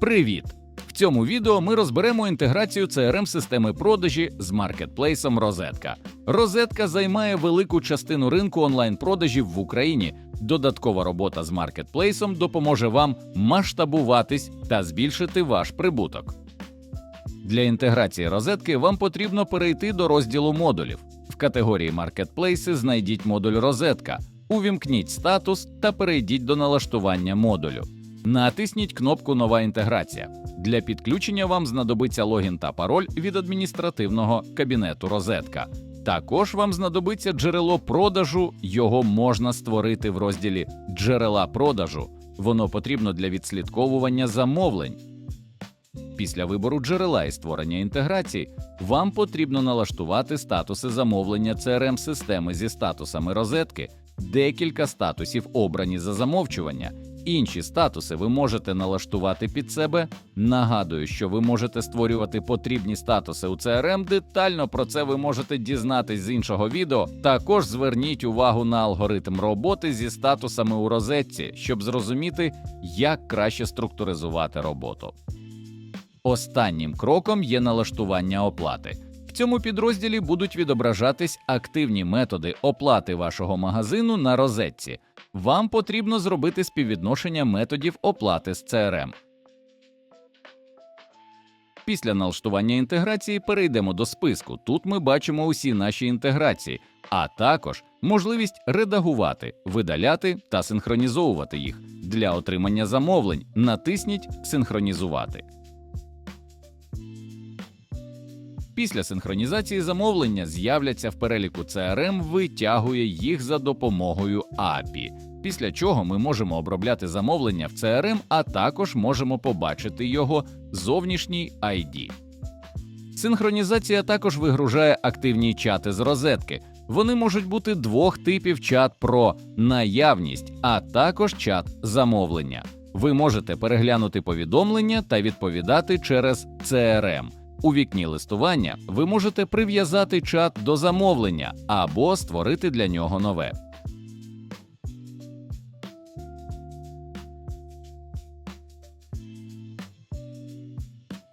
Привіт! В цьому відео ми розберемо інтеграцію crm системи продажі з маркетплейсом Розетка. Розетка займає велику частину ринку онлайн-продажів в Україні. Додаткова робота з маркетплейсом допоможе вам масштабуватись та збільшити ваш прибуток. Для інтеграції розетки вам потрібно перейти до розділу модулів. В категорії маркетплейси знайдіть модуль розетка, увімкніть статус та перейдіть до налаштування модулю. Натисніть кнопку Нова інтеграція. Для підключення вам знадобиться логін та пароль від адміністративного кабінету розетка. Також вам знадобиться джерело продажу, його можна створити в розділі Джерела продажу. Воно потрібно для відслідковування замовлень. Після вибору джерела і створення інтеграції вам потрібно налаштувати статуси замовлення crm системи зі статусами розетки, декілька статусів обрані за замовчування. Інші статуси ви можете налаштувати під себе. Нагадую, що ви можете створювати потрібні статуси у CRM. Детально про це ви можете дізнатись з іншого відео. Також зверніть увагу на алгоритм роботи зі статусами у розетці, щоб зрозуміти, як краще структуризувати роботу. Останнім кроком є налаштування оплати. В цьому підрозділі будуть відображатись активні методи оплати вашого магазину на розетці. Вам потрібно зробити співвідношення методів оплати з CRM. Після налаштування інтеграції перейдемо до списку. Тут ми бачимо усі наші інтеграції, а також можливість редагувати, видаляти та синхронізовувати їх. Для отримання замовлень натисніть Синхронізувати. Після синхронізації замовлення з'являться в переліку CRM, витягує їх за допомогою API, після чого ми можемо обробляти замовлення в CRM, а також можемо побачити його зовнішній ID. Синхронізація також вигружає активні чати з розетки. Вони можуть бути двох типів чат про наявність, а також чат замовлення. Ви можете переглянути повідомлення та відповідати через CRM. У вікні листування ви можете прив'язати чат до замовлення або створити для нього нове.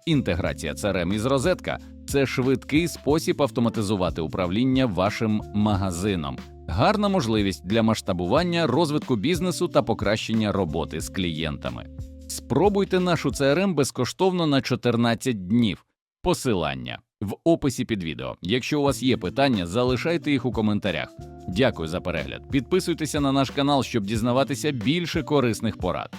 Інтеграція CRM із розетка це швидкий спосіб автоматизувати управління вашим магазином. Гарна можливість для масштабування розвитку бізнесу та покращення роботи з клієнтами. Спробуйте нашу CRM безкоштовно на 14 днів. Посилання в описі під відео. Якщо у вас є питання, залишайте їх у коментарях. Дякую за перегляд. Підписуйтеся на наш канал, щоб дізнаватися більше корисних порад.